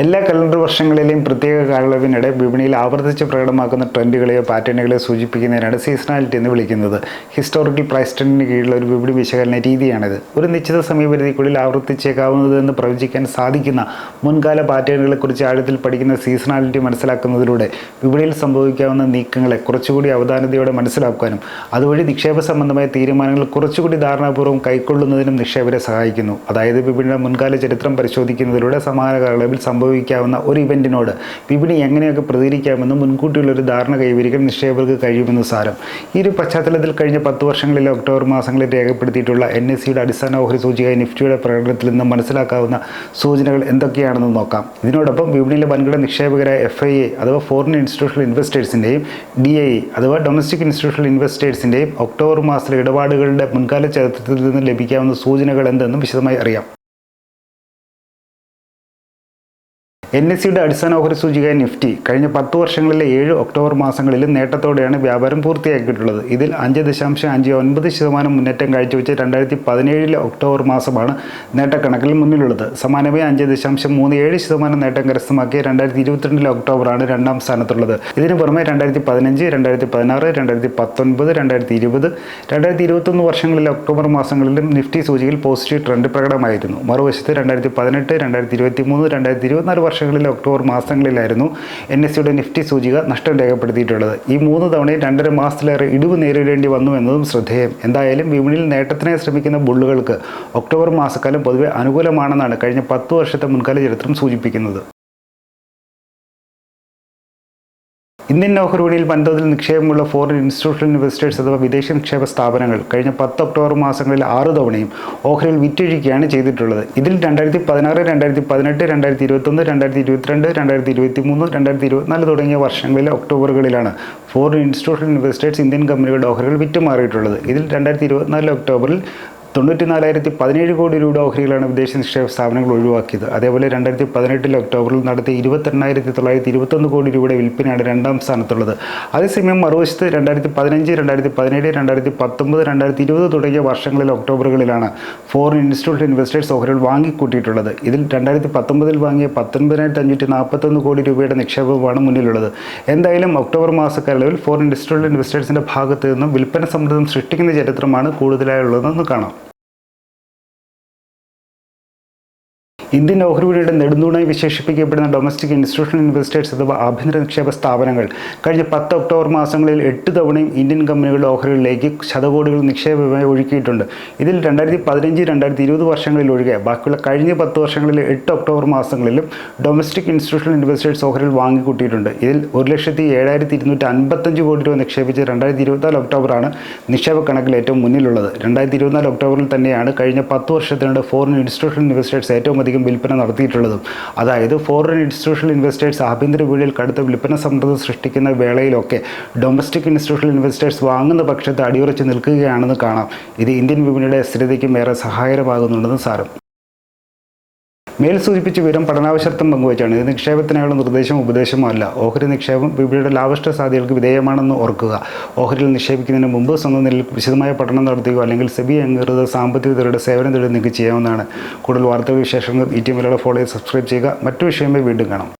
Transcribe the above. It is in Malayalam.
എല്ലാ കലണ്ടർ വർഷങ്ങളിലെയും പ്രത്യേക കാലയളവിനിടെ വിപണിയിൽ ആവർത്തിച്ച് പ്രകടമാക്കുന്ന ട്രെൻഡുകളെയോ പാറ്റേണുകളെയോ സൂചിപ്പിക്കുന്നതിനാണ് സീസണാലിറ്റി എന്ന് വിളിക്കുന്നത്. ഹിസ്റ്റോറിക്കൽ പ്രൈസ് ട്രെൻഡിന് കീഴിലുള്ള ഒരു വിപണി വിശകലന രീതിയാണിത്. ഒരു നിശ്ചിത സമയപരിധിക്കുള്ളിൽ ആവർത്തിച്ചേക്കാവുന്നതെന്ന് പ്രവചിക്കാൻ സാധിക്കുന്ന മുൻകാല പാറ്റേണുകളെക്കുറിച്ച് ആഴത്തിൽ പഠിക്കുന്ന സീസണാലിറ്റി മനസ്സിലാക്കുന്നതിലൂടെ വിപണിയിൽ സംഭവിക്കാവുന്ന നീക്കങ്ങളെ കുറച്ചുകൂടി അവധാനതയോടെ മനസ്സിലാക്കാനും അതുവഴി നിക്ഷേപ സംബന്ധമായ തീരുമാനങ്ങൾ കുറച്ചുകൂടി ധാരണാപൂർവം കൈക്കൊള്ളുന്നതിനും നിക്ഷേപരെ സഹായിക്കുന്നു. അതായത് വിപണിയുടെ മുൻകാല ചരിത്രം പരിശോധിക്കുന്നതിലൂടെ സമാന കാലയളവിൽ സംഭവിക്കാവുന്ന ഒരു ഇവന്റിനോട് വിപണി എങ്ങനെയൊക്കെ പ്രതികരിക്കാമെന്ന് മുൻകൂട്ടിയുള്ള ഒരു ധാരണ കൈവരിക്കാൻ നിക്ഷേപകർക്ക് കഴിയുമെന്ന് സാരം. ഈ ഒരു പശ്ചാത്തലത്തിൽ കഴിഞ്ഞ പത്ത് വർഷങ്ങളിലെ ഒക്ടോബർ മാസങ്ങളിൽ രേഖപ്പെടുത്തിയിട്ടുള്ള എൻ എസ് സിയുടെ അടിസ്ഥാന ഓഹരി സൂചിക നിഫ്റ്റിയുടെ പ്രകടനത്തിൽ നിന്ന് മനസ്സിലാക്കാവുന്ന സൂചനകൾ എന്തൊക്കെയാണെന്ന് നോക്കാം. ഇതിനോടൊപ്പം വിപണിയിലെ വൻകിട നിക്ഷേപകരായ എഫ് ഐ എ അഥവാ ഫോറിൻ ഇൻസ്റ്റിറ്റ്യൂഷണൽ ഇൻവെസ്റ്റേഴ്സിന്റെയും ഡി ഐ അഥവാ ഡൊമസ്റ്റിക് ഇൻസ്റ്റിറ്റ്യൂഷണൽ ഇൻവെസ്റ്റേഴ്സിന്റെയും ഒക്ടോബർ മാസത്തിലെ ഇടപാടുകളുടെ മുൻകാല ചരിത്രത്തിൽ നിന്ന് ലഭിക്കാവുന്ന സൂചനകൾ എന്തെന്നും വിശദമായി അറിയാം. എൻ എസ് സിയുടെ അടിസ്ഥാന ഓഹരി സൂചിക നിഫ്റ്റി കഴിഞ്ഞ പത്ത് വർഷങ്ങളിലെ ഏഴ് ഒക്ടോബർ മാസങ്ങളിൽ നേട്ടത്തോടെയാണ് വ്യാപാരം പൂർത്തിയാക്കിയിട്ടുള്ളത്. ഇതിൽ അഞ്ച് ദശാംശം അഞ്ച് ഒൻപത് ശതമാനം മുന്നേറ്റം കാഴ്ചവെച്ച് രണ്ടായിരത്തി പതിനേഴിലെ ഒക്ടോബർ മാസമാണ് നേട്ടക്കണക്കിൽ മുന്നിലുള്ളത്. സമാനമായി അഞ്ച് ദശാംശം മൂന്ന് ഏഴ് ശതമാനം നേട്ടം കരസ്ഥമാക്കിയ രണ്ടായിരത്തി ഇരുപത്തിരണ്ടിലെ ഒക്ടോബറാണ് രണ്ടാം സ്ഥാനത്തുള്ളത്. ഇതിനു പുറമെ രണ്ടായിരത്തി പതിനഞ്ച് രണ്ടായിരത്തി പതിനാറ് രണ്ടായിരത്തി പത്തൊൻപത് രണ്ടായിരത്തി ഇരുപത് രണ്ടായിരത്തി ഇരുപത്തൊന്ന് വർഷങ്ങളിലെ ഒക്ടോബർ മാസങ്ങളിലും നിഫ്റ്റി സൂചികയിൽ പോസിറ്റീവ് ട്രെൻഡ് പ്രകടമായിരുന്നു. മറുവശത്ത് രണ്ടായിരത്തി പതിനെട്ട് രണ്ടായിരത്തി ഇരുപത്തി മൂന്ന് രണ്ടായിരത്തി ഇരുപത്തിനാല് വർഷങ്ങളിലെ ഒക്ടോബർ മാസങ്ങളിലായിരുന്നു എൻ എസ് സിയുടെ നിഫ്റ്റി സൂചിക നഷ്ടം രേഖപ്പെടുത്തിയിട്ടുള്ളത്. ഈ മൂന്ന് തവണയും രണ്ടര മാസത്തിലേറെ ഇടിവ് നേരിടേണ്ടി വന്നു എന്നതും ശ്രദ്ധേയം. എന്തായാലും വിപണിയിൽ നേട്ടത്തിനായി ശ്രമിക്കുന്ന ബുള്ളുകൾക്ക് ഒക്ടോബർ മാസക്കാലം പൊതുവെ അനുകൂലമാണെന്നാണ് കഴിഞ്ഞ പത്ത് വർഷത്തെ മുൻകാല ചരിത്രം സൂചിപ്പിക്കുന്നത്. ഇന്ത്യൻ ഓഹരിവിപണിയിൽ വൻതോതിൽ നിക്ഷേപമുള്ള ഫോറിൻ ഇൻസ്റ്റിറ്റ്യൂഷണൽ ഇൻവെസ്റ്റേഴ്സ് അഥവാ വിദേശ നിക്ഷേപ സ്ഥാപനങ്ങൾ കഴിഞ്ഞ പത്ത് ഒക്ടോബർ മാസങ്ങളിൽ ആറ് തവണയും ഓഹരിയിൽ വിറ്റഴിക്കുകയാണ് ചെയ്തിട്ടുള്ളത്. ഇതിൽ രണ്ടായിരത്തി പതിനാറ് രണ്ടായിരത്തി പതിനെട്ട് രണ്ടായിരത്തി ഇരുപത്തൊന്ന് രണ്ടായിരത്തി ഇരുപത്തിരണ്ട് രണ്ടായിരത്തി ഇരുപത്തി മൂന്ന് രണ്ടായിരത്തി ഇരുപത്തിനാല് തുടങ്ങിയ വർഷങ്ങളിലെ ഒക്ടോബറുകളിലാണ് ഫോറിൻ ഇൻസ്റ്റിറ്റ്യൂഷണൽ ഇൻവെസ്റ്റേഴ്സ് ഇന്ത്യൻ കമ്പനികളുടെ ഓഹരികൾ വിറ്റുമാറിയിട്ടുള്ളത്. ഇതിൽ രണ്ടായിരത്തി ഇരുപത്തിനാല് ഒക്ടോബറിൽ തൊണ്ണൂറ്റി നാലായിരത്തി പതിനേഴ് കോടി രൂപ ഓഹരികളാണ് വിദേശ നിക്ഷേപ സ്ഥാപനങ്ങൾ ഒഴിവാക്കിയത്. അതേപോലെ രണ്ടായിരത്തി പതിനെട്ടിൽ ഒക്ടോബറിൽ നടത്തിയ ഇരുപത്തെണ്ണായിരത്തി തൊള്ളായിരത്തി ഇരുപത്തൊന്ന് കോടി രൂപയുടെ വിൽപ്പനയാണ് രണ്ടാം സ്ഥാനത്തുള്ളത്. അതേസമയം മറുവശത്ത് രണ്ടായിരത്തി പതിനഞ്ച് രണ്ടായിരത്തി പതിനേഴ് രണ്ടായിരത്തി പത്തൊമ്പത് രണ്ടായിരത്തി ഇരുപത് തുടങ്ങിയ വർഷങ്ങളിൽ ഒക്ടോബറുകളിലാണ് ഫോറിൻ ഇൻസ്റ്റിറ്റ്യൂട്ട് ഇൻവെസ്റ്റേഴ്സ് ഓഹരികൾ വാങ്ങിക്കൂട്ടിയിട്ടുള്ളത്. ഇതിൽ രണ്ടായിരത്തി പത്തൊമ്പതിൽ വാങ്ങിയ പത്തൊൻപതിനായിരത്തി അഞ്ഞൂറ്റി നാൽപ്പത്തൊന്ന് കോടി രൂപയുടെ നിക്ഷേപമാണ് മുന്നിലുള്ളത്. എന്തായാലും ഒക്ടോബർ മാസക്കാലയളവിൽ ഫോറിൻ ഇൻസ്റ്റിറ്റ്യൂട്ട് ഇൻവെസ്റ്റേഴ്സിന്റെ ഭാഗത്തു നിന്നും വിൽപ്പന സമ്മർദ്ദം സൃഷ്ടിക്കുന്ന ചരിത്രമാണ് കൂടുതലായുള്ളതെന്ന് കാണാം. ഇന്ത്യൻ ഓഹരി വിപണിയുടെ നെടുന്തൂണായി വിശേഷിപ്പിക്കപ്പെടുന്ന ഡൊമസ്റ്റിക് ഇൻസ്റ്റിറ്റ്യൂഷണൽ ഇൻവെസ്റ്റേഴ്സ് അഥവാ ആഭ്യന്തര നിക്ഷേപ സ്ഥാപനങ്ങൾ കഴിഞ്ഞ പത്ത് ഒക്ടോബർ മാസങ്ങളിൽ എട്ട് തവണയും ഇന്ത്യൻ കമ്പനികളുടെ ഓഹരികളിലേക്ക് ശതകോടികൾ നിക്ഷേപമായി ഒഴുക്കിയിട്ടുണ്ട്. ഇതിൽ രണ്ടായിരത്തി പതിനഞ്ച് രണ്ടായിരത്തി ഇരുപത് വർഷങ്ങളിൽ ഒഴികെ ബാക്കിയുള്ള കഴിഞ്ഞ പത്ത് വർഷങ്ങളിൽ എട്ട് ഒക്ടോബർ മാസങ്ങളിലും ഡൊമസ്റ്റിക് ഇൻസ്റ്റിറ്റ്യൂഷണൽ ഇൻവെസ്റ്റേഴ്സ് ഓഹരികൾ വാങ്ങിക്കൂട്ടിയിട്ടുണ്ട്. ഇതിൽ ഒരു ലക്ഷത്തി ഏഴായിരത്തി ഇരുന്നൂറ്റി അൻപത്തഞ്ച് കോടി രൂപ നിക്ഷേപിച്ച് രണ്ടായിരത്തി ഇരുപത്തിനാല് ഒക്ടോബറാണ് നിക്ഷേപ കണക്കിൽ ഏറ്റവും മുന്നിലുള്ളത്. രണ്ടായിരത്തി ഇരുപത്തിനാല് ഒക്ടോബറിൽ തന്നെയാണ് കഴിഞ്ഞ പത്ത് വർഷത്തിനിടെ ഫോറിൻ ഇൻസ്റ്റിറ്റ്യൂഷണൽ ഇൻവെസ്റ്റേഴ്സ് ഏറ്റവും അധികം വിൽപ്പന നടത്തിയിട്ടുള്ളതും. അതായത് ഫോറിൻ ഇൻസ്റ്റിറ്റ്യൂഷണൽ ഇൻവെസ്റ്റേഴ്സ് ആഭ്യന്തര വിപണിയിൽ കടുത്ത വിൽപ്പന സമ്മർദ്ദം സൃഷ്ടിക്കുന്ന വേളയിലൊക്കെ ഡൊമസ്റ്റിക് ഇൻസ്റ്റിറ്റ്യൂഷണൽ ഇൻവെസ്റ്റേഴ്സ് വാങ്ങുന്ന പക്ഷത്ത് അടിയുറച്ച് നിൽക്കുകയാണെന്ന് കാണാം. ഇത് ഇന്ത്യൻ വിപണിയുടെ സ്ഥിരതയ്ക്കും ഏറെ സഹായകരമാകുന്നുണ്ടെന്ന് സാരം. മേൽ സൂചിപ്പിച്ച വിവരം പഠനാവശ്യത്വം പങ്കുവച്ചാണ്. ഇത് നിക്ഷേപത്തിനായുള്ള നിർദ്ദേശം ഉപദേശമോ അല്ല. ഓഹരി നിക്ഷേപം വിപണിയുടെ ലാഭഷ്ട സാധ്യതകൾക്ക് വിധേയമാണെന്ന് ഓർക്കുക. ഓഹരിയിൽ നിക്ഷേപിക്കുന്നതിന് മുമ്പ് സ്വന്തം നിലയിൽ വിശദമായ പഠനം നടത്തുകയോ അല്ലെങ്കിൽ സെബി അംഗീകൃത സാമ്പത്തിക വിദഗ്ധരുടെ സേവനം തേടി നിങ്ങൾക്ക് ചെയ്യാവുന്നതാണ്. കൂടുതൽ വാർത്തകൾ വിശേഷങ്ങൾ ഈ ടി മലയാളം ഫോളോ ചെയ്ത് സബ്സ്ക്രൈബ് ചെയ്യുക. മറ്റു വിഷയമായി വീണ്ടും കാണാം.